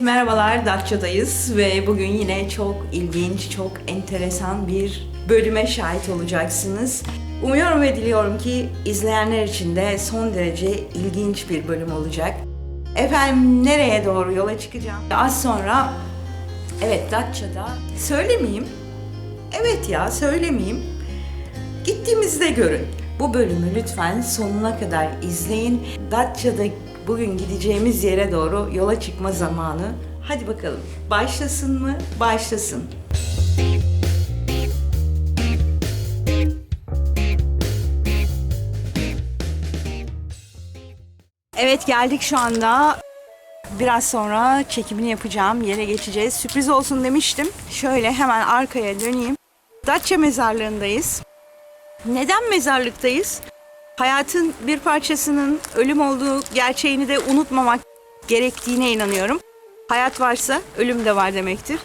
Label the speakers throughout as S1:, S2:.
S1: Merhabalar, Datça'dayız ve bugün yine çok ilginç, çok enteresan bir bölüme şahit olacaksınız. Umuyorum ve diliyorum ki izleyenler için de son derece ilginç bir bölüm olacak. Efendim nereye doğru yola çıkacağım? Az sonra, evet Datça'da, söylemeyeyim. Evet ya söylemeyeyim. Gittiğimizde görün. Bu bölümü lütfen sonuna kadar izleyin. Datça'da bugün gideceğimiz yere doğru yola çıkma zamanı. Hadi bakalım. Başlasın mı? Başlasın. Evet geldik şu anda. Biraz sonra çekimini yapacağım. Yere geçeceğiz. Sürpriz olsun demiştim. Şöyle hemen arkaya döneyim. Datça mezarlığındayız. Neden mezarlıktayız? Hayatın bir parçasının ölüm olduğu gerçeğini de unutmamak gerektiğine inanıyorum. Hayat varsa ölüm de var demektir.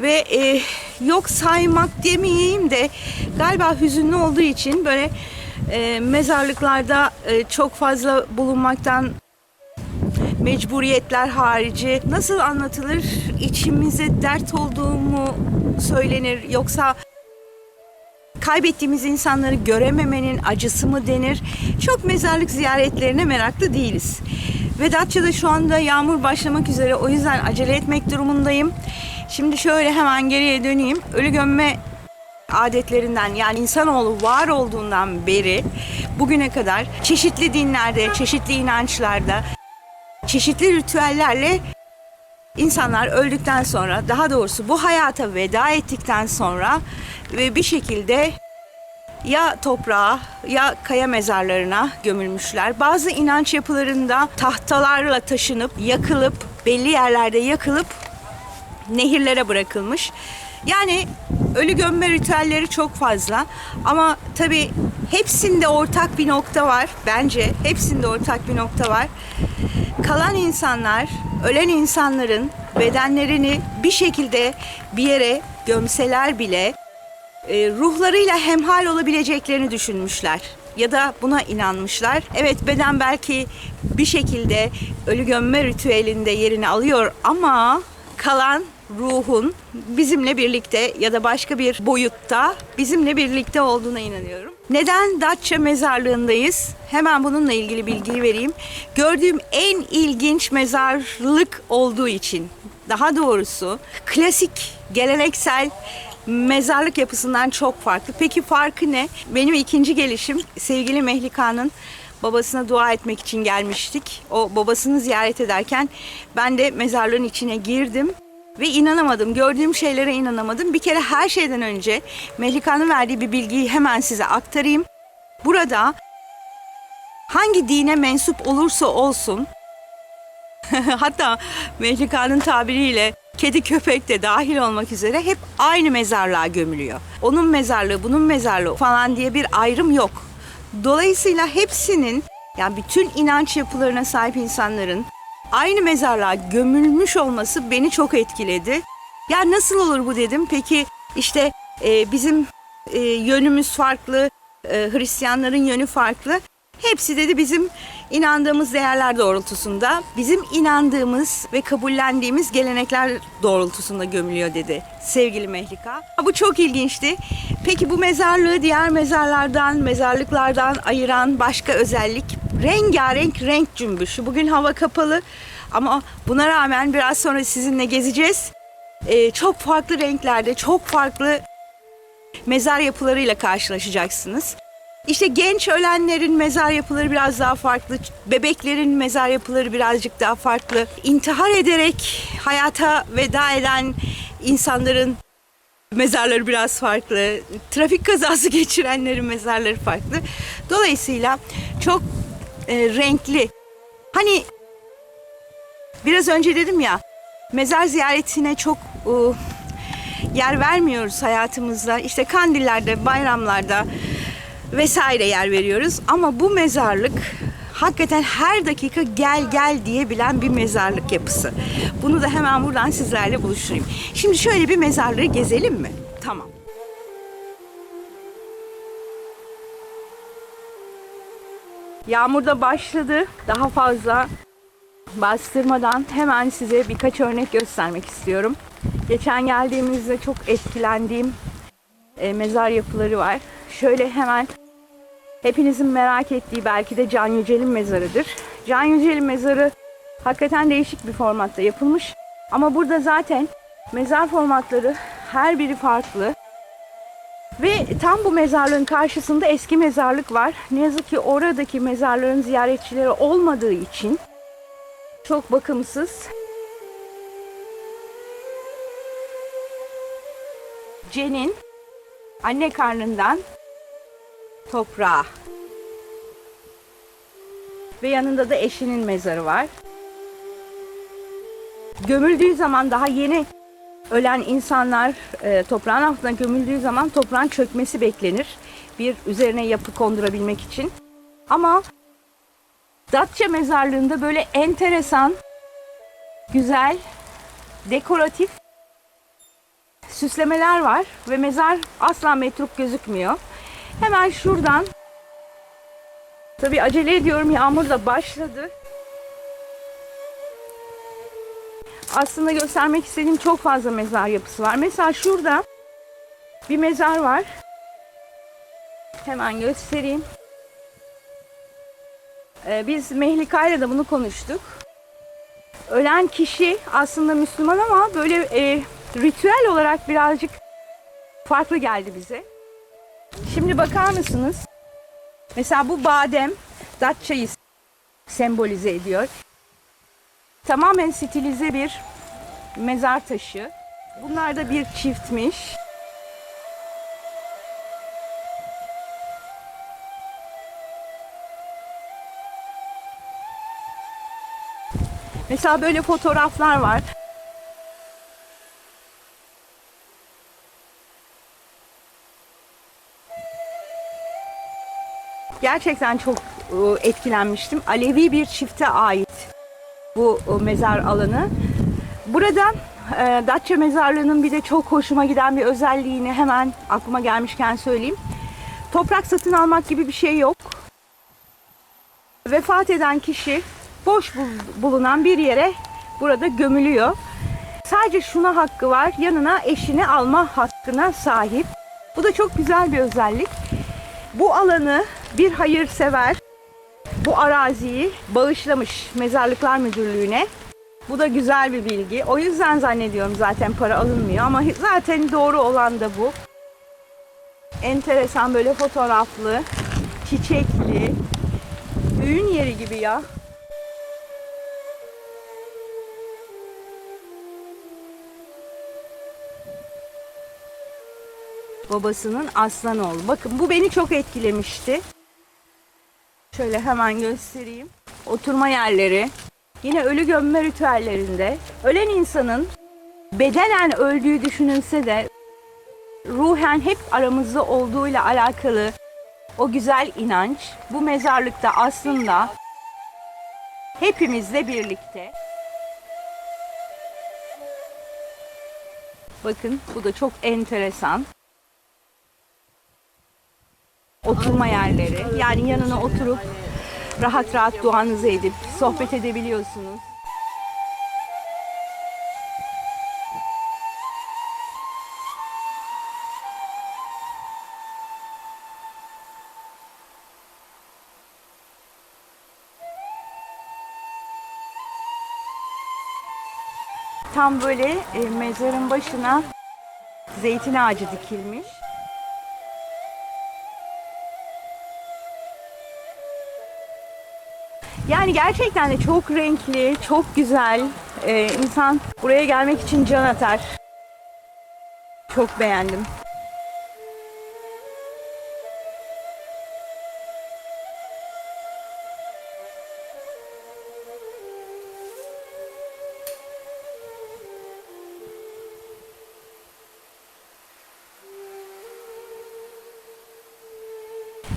S1: Ve e, yok saymak demeyeyim de galiba hüzünlü olduğu için böyle e, mezarlıklarda e, çok fazla bulunmaktan mecburiyetler harici nasıl anlatılır? İçimize dert olduğu mu söylenir yoksa kaybettiğimiz insanları görememenin acısı mı denir? Çok mezarlık ziyaretlerine meraklı değiliz. Ve Datça'da şu anda yağmur başlamak üzere o yüzden acele etmek durumundayım. Şimdi şöyle hemen geriye döneyim. Ölü gömme adetlerinden yani insanoğlu var olduğundan beri bugüne kadar çeşitli dinlerde, çeşitli inançlarda, çeşitli ritüellerle insanlar öldükten sonra daha doğrusu bu hayata veda ettikten sonra ve bir şekilde ya toprağa ya kaya mezarlarına gömülmüşler. Bazı inanç yapılarında tahtalarla taşınıp yakılıp belli yerlerde yakılıp nehirlere bırakılmış. Yani ölü gömme ritüelleri çok fazla ama tabii hepsinde ortak bir nokta var bence. Hepsinde ortak bir nokta var. Kalan insanlar, ölen insanların bedenlerini bir şekilde bir yere gömseler bile e, ruhlarıyla hemhal olabileceklerini düşünmüşler ya da buna inanmışlar. Evet beden belki bir şekilde ölü gömme ritüelinde yerini alıyor ama kalan ruhun bizimle birlikte ya da başka bir boyutta bizimle birlikte olduğuna inanıyorum. Neden Datça mezarlığındayız? Hemen bununla ilgili bilgiyi vereyim. Gördüğüm en ilginç mezarlık olduğu için. Daha doğrusu klasik, geleneksel mezarlık yapısından çok farklı. Peki farkı ne? Benim ikinci gelişim sevgili Mehlika'nın babasına dua etmek için gelmiştik. O babasını ziyaret ederken ben de mezarlığın içine girdim ve inanamadım. Gördüğüm şeylere inanamadım. Bir kere her şeyden önce Mehlika'nın verdiği bir bilgiyi hemen size aktarayım. Burada hangi dine mensup olursa olsun hatta Mehlika'nın tabiriyle kedi köpek de dahil olmak üzere hep aynı mezarlığa gömülüyor. Onun mezarlığı, bunun mezarlığı falan diye bir ayrım yok. Dolayısıyla hepsinin yani bütün inanç yapılarına sahip insanların aynı mezarlığa gömülmüş olması beni çok etkiledi. Ya nasıl olur bu dedim. Peki işte e, bizim e, yönümüz farklı, e, Hristiyanların yönü farklı. Hepsi dedi bizim inandığımız değerler doğrultusunda, bizim inandığımız ve kabullendiğimiz gelenekler doğrultusunda gömülüyor dedi sevgili Mehlika. Bu çok ilginçti. Peki bu mezarlığı diğer mezarlardan, mezarlıklardan ayıran başka özellik rengarenk renk cümbüşü. Bugün hava kapalı ama buna rağmen biraz sonra sizinle gezeceğiz. Ee, çok farklı renklerde, çok farklı mezar yapılarıyla karşılaşacaksınız. İşte genç ölenlerin mezar yapıları biraz daha farklı. Bebeklerin mezar yapıları birazcık daha farklı. İntihar ederek hayata veda eden insanların mezarları biraz farklı. Trafik kazası geçirenlerin mezarları farklı. Dolayısıyla çok e, renkli. Hani biraz önce dedim ya mezar ziyaretine çok e, yer vermiyoruz hayatımızda. İşte kandillerde, bayramlarda vesaire yer veriyoruz. Ama bu mezarlık hakikaten her dakika gel gel diyebilen bir mezarlık yapısı. Bunu da hemen buradan sizlerle buluşturayım. Şimdi şöyle bir mezarlığı gezelim mi? Tamam. Yağmur da başladı. Daha fazla bastırmadan hemen size birkaç örnek göstermek istiyorum. Geçen geldiğimizde çok etkilendiğim e, mezar yapıları var. Şöyle hemen hepinizin merak ettiği belki de Can Yücel'in mezarıdır. Can Yücel'in mezarı hakikaten değişik bir formatta yapılmış. Ama burada zaten mezar formatları her biri farklı. Ve tam bu mezarlığın karşısında eski mezarlık var. Ne yazık ki oradaki mezarların ziyaretçileri olmadığı için çok bakımsız. Cen'in anne karnından toprağa ve yanında da eşinin mezarı var. Gömüldüğü zaman daha yeni ölen insanlar e, toprağın altına gömüldüğü zaman toprağın çökmesi beklenir. Bir üzerine yapı kondurabilmek için. Ama Datça mezarlığında böyle enteresan, güzel, dekoratif süslemeler var ve mezar asla metruk gözükmüyor. Hemen şuradan tabii acele ediyorum yağmur da başladı. Aslında göstermek istediğim çok fazla mezar yapısı var. Mesela şurada bir mezar var. Hemen göstereyim. Ee, biz Mehlika'yla da bunu konuştuk. Ölen kişi aslında Müslüman ama böyle e, ritüel olarak birazcık farklı geldi bize. Şimdi bakar mısınız? Mesela bu badem Datça'yı sembolize ediyor. Tamamen stilize bir mezar taşı. Bunlar da bir çiftmiş. Mesela böyle fotoğraflar var. Gerçekten çok e, etkilenmiştim. Alevi bir çifte ait bu e, mezar alanı. Burada e, Datça mezarlığının bir de çok hoşuma giden bir özelliğini hemen aklıma gelmişken söyleyeyim. Toprak satın almak gibi bir şey yok. Vefat eden kişi boş bul- bulunan bir yere burada gömülüyor. Sadece şuna hakkı var. Yanına eşini alma hakkına sahip. Bu da çok güzel bir özellik. Bu alanı bir hayırsever bu araziyi bağışlamış Mezarlıklar Müdürlüğü'ne. Bu da güzel bir bilgi. O yüzden zannediyorum zaten para alınmıyor ama zaten doğru olan da bu. Enteresan böyle fotoğraflı, çiçekli, düğün yeri gibi ya. Babasının aslan oğlu. Bakın bu beni çok etkilemişti. Şöyle hemen göstereyim. Oturma yerleri. Yine ölü gömme ritüellerinde ölen insanın bedenen öldüğü düşünülse de ruhen hep aramızda olduğuyla alakalı o güzel inanç bu mezarlıkta aslında hepimizle birlikte. Bakın bu da çok enteresan. Oturma yerleri. Yani yanına oturup rahat rahat duanızı edip sohbet edebiliyorsunuz. Tam böyle e, mezarın başına zeytin ağacı dikilmiş. Yani gerçekten de çok renkli, çok güzel. Ee, insan buraya gelmek için can atar. Çok beğendim.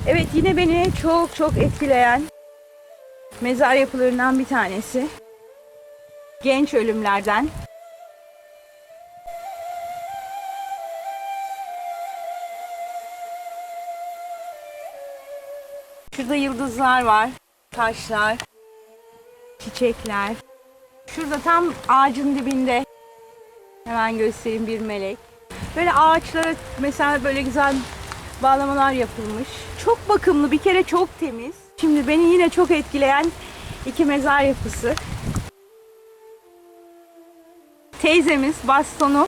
S1: Evet yine beni çok çok etkileyen mezar yapılarından bir tanesi. Genç ölümlerden. Şurada yıldızlar var, taşlar. çiçekler. Şurada tam ağacın dibinde hemen göstereyim bir melek. Böyle ağaçlara mesela böyle güzel bağlamalar yapılmış. Çok bakımlı bir kere çok temiz. Şimdi beni yine çok etkileyen iki mezar yapısı. Teyzemiz bastonu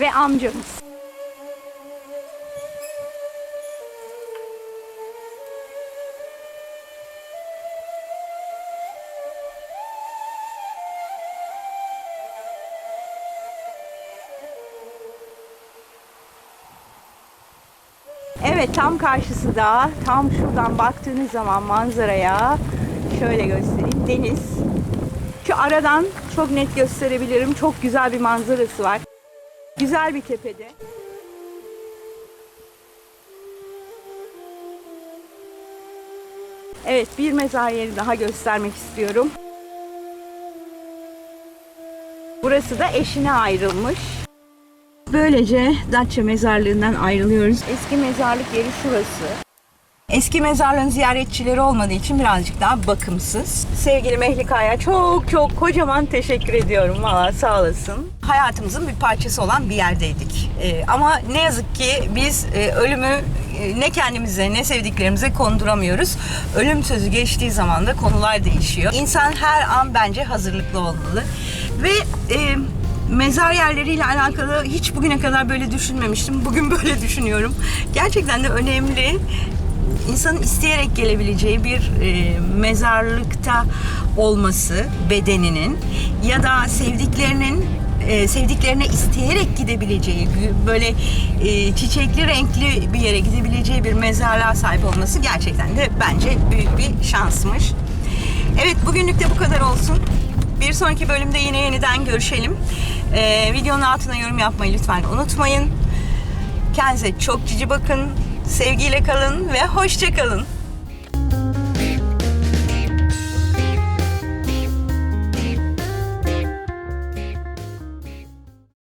S1: ve amcamız. Evet tam karşısı da tam şuradan baktığınız zaman manzaraya şöyle göstereyim deniz. Şu aradan çok net gösterebilirim. Çok güzel bir manzarası var. Güzel bir tepede. Evet bir mezar yeri daha göstermek istiyorum. Burası da eşine ayrılmış. Böylece Datça mezarlığından ayrılıyoruz. Eski mezarlık yeri şurası. Eski mezarlığın ziyaretçileri olmadığı için birazcık daha bakımsız. Sevgili Mehlika'ya çok çok kocaman teşekkür ediyorum. Valla sağ olasın. Hayatımızın bir parçası olan bir yerdeydik. Ee, ama ne yazık ki biz e, ölümü e, ne kendimize ne sevdiklerimize konduramıyoruz. Ölüm sözü geçtiği zaman da konular değişiyor. İnsan her an bence hazırlıklı olmalı. Ve e, mezar yerleriyle alakalı hiç bugüne kadar böyle düşünmemiştim. Bugün böyle düşünüyorum. Gerçekten de önemli. İnsanın isteyerek gelebileceği bir e, mezarlıkta olması bedeninin ya da sevdiklerinin e, sevdiklerine isteyerek gidebileceği böyle e, çiçekli renkli bir yere gidebileceği bir mezarlığa sahip olması gerçekten de bence büyük bir şansmış. Evet bugünlük de bu kadar olsun. Bir sonraki bölümde yine yeniden görüşelim. Ee, videonun altına yorum yapmayı lütfen unutmayın. Kendinize çok cici bakın. Sevgiyle kalın ve hoşça kalın.